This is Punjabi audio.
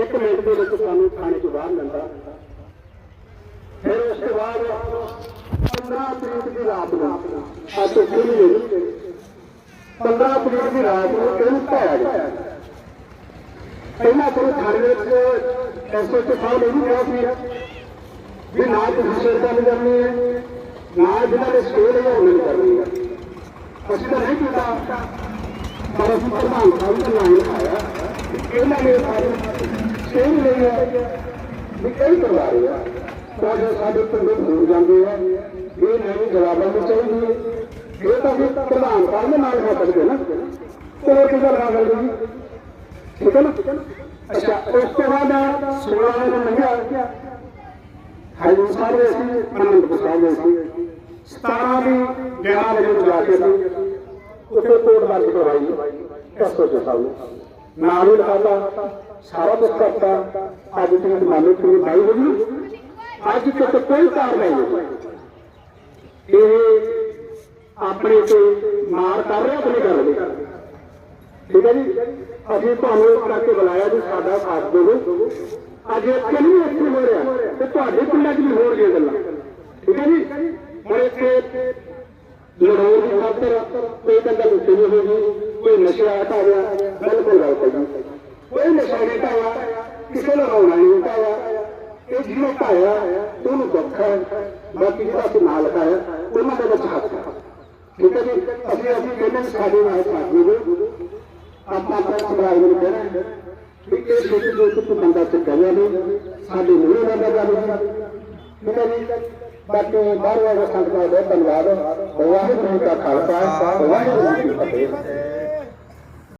ਇੱਕ ਮਿੰਟ ਦੇ ਵਿੱਚ ਸਾਨੂੰ ਥਾਣੇ ਤੋਂ ਬਾਹਰ ਲੈਂਦਾ। ਫਿਰ ਉਸ ਤੋਂ ਬਾਅਦ 15 ਤਰੀਕ ਦੀ ਰਾਤ ਨੂੰ ਅੱਜ ਤੋਂ ਨਹੀਂ ਹੋਈ 15 ਤਰੀਕ ਦੀ ਰਾਤ ਨੂੰ ਇਹਨੂੰ ਪਾਇਆ ਗਿਆ ਪਹਿਲਾਂ ਤੋਂ ਥਾਣੇ ਵਿੱਚ ਐਸਓਟੀ ਸਾਹਿਬ ਇਹ ਵੀ ਕਿਹਾ ਸੀ ਵੀ ਨਾ ਤੁਸੀਂ ਸ਼ਰਤਾਂ ਨਹੀਂ ਕਰਨੀ ਹੈ, ਨਾ ਜਿਹਨਾਂ ਦੇ ਸਟੇਲ ਹੈ ਉਹ ਨਹੀਂ ਕਰਨੀ ਹੈ। ਅਸੀਂ ਤਾਂ ਨਹੀਂ ਕੀਤਾ, ਪਰ ਅਸੀਂ ਪ੍ਰਧਾਨ ਸਾਹਿਬ ਦਾ ਨਾਮ ਆਇਆ ਇਹਨਾਂ ਨੇ ਸਾਰੇ ਲਈ ਹੈ ਵੀ ਕਈ ਕਰਵਾ ਰਹੇ ਤਾਂ ਜੋ ਸਾਡੇ ਪਿੰਡ ਹੋ ਜਾਂਦੇ ਆ ਇਹ ਨਹੀਂ ਜਵਾਬਾਂ ਨੂੰ ਚਾਹੀਦੀ ਹੈ ਇਹ ਤਾਂ ਫਿਰ ਪ੍ਰਧਾਨ ਸਾਹਿਬ ਦੇ ਨਾਲ ਹੋ ਸਕਦੇ ਨਾ ਹੋਰ ਕੀ ਗੱਲ ਆ ਗੱਲ ਠੀਕ ਹੈ ਨਾ ਅੱਛਾ ਉਸ ਤੋਂ ਬਾਅਦ 16 ਨੂੰ ਲੰਘਿਆ ਹਾਜੀ ਸਾਹਿਬ ਦੇ ਸੀ ਅਨੰਦਪੁਰ ਸਾਹਿਬ ਦੇ ਸੀ 17 ਦੀ 11 ਵਜੇ ਨੂੰ ਜਾ ਕੇ ਉੱਥੇ ਕੋਟ ਦਰਜ ਕਰਵਾਈ। ਐਸਓ ਜੀ ਸਾਹਿਬ ਨੇ ਹੀ ਲਿਖਾਤਾ ਸਾਰਾ ਕੁਝ ਕਰਤਾ। ਅੱਜ ਤੱਕ ਮਾਲੂਮ ਕਿ ਬਾਈ ਹੋਈ। ਅੱਜ ਤੱਕ ਕੋਈ ਕਾਰਵਾਈ ਨਹੀਂ ਇਹ ਆਪਣੇ ਤੇ ਮਾਰ ਕਰ ਰਿਹਾ ਆਪਣੀ ਗੱਲ ਨਹੀਂ ਠੀਕ ਹੈ ਜੀ? ਅਸੀਂ ਤੁਹਾਨੂੰ ਇਸ ਕਰਕੇ ਬੁਲਾਇਆ ਜੀ, ਸਾਡਾ ਸਾਥ ਦਿਓ। ਅੱਜ ਇੱਥੇ ਨਹੀਂ ਇੱਥੇ ਹੋ ਰਿਹਾ? ਤੇ ਤੁਹਾਡੇ ਪਿੰਡਾਂ 'ਚ ਵੀ ਹੋ ਰਹੀਆਂ ਗੱਲਾਂ। ਠੀਕ ਹੈ ਜੀ? ਹੁਣ ਇੱਥੇ ਲੜਾਈ ਦੀ ਖਾਤਰ ਕੋਈ ਕਹਿੰਦਾ ਲੁੱਟੀ ਨਹੀਂ ਹੋਈ। ਕੋਈ ਨਸ਼ਾ ਆ ਗਿਆ ਬਿਲਕੁਲ ਗੱਲ ਸਹੀ ਕੋਈ ਨਸ਼ਾ ਨਹੀਂ ਕਿਸੇ ਨੂੰ ਰੋਣਾ ਨਹੀਂ ਹਟਾਇਆ ਇਹ ਜਿਹਨੇ ਪਾਇਆ ਉਹਨੂੰ ਦੁੱਖ ਹੈ। ਬਾਕੀ ਜਿਹੜਾ ਅਸੀਂ ਨਾਲ ਲਗਾਇਆ ਉਹਨਾਂ ਦੇ ਵਿੱਚ ਹੱਥ ਹੈ। ਠੀਕ ਹੈ ਜੀ? ਅਸੀਂ ਅਸੀਂ ਕਹਿੰਦੇ ਸਾਡੇ ਨਾਲ ਸਾਥ ਦੇ ਆਪਾਂ ਆਪਣਾ ਸਮਾਜ ਨੂੰ ਕਹਿਣਾ ਕਿ ਇਹ ਛੋਟੀ ਜਿਹੀ ਇੱਕ ਬੰਦਾ ਤੇ ਕਰਿਆ ਸਾਡੇ ਮੂਹਰੇ ਬੰਦਾ ਗੱਲ ਠੀਕ ਹੈ ਜੀ? ਬਾਕੀ ਬਾਹਰ ਵਾਲੇ ਸੰਗਤਾਂ ਦਾ ਧੰਨਵਾਦ। ਵਾਹਿਗੁਰੂ ਜੀ ਖਾਲਸਾ, ਵਾਹਿਗੁਰੂ ਜੀ ਕੀ ਫਤਿਹ।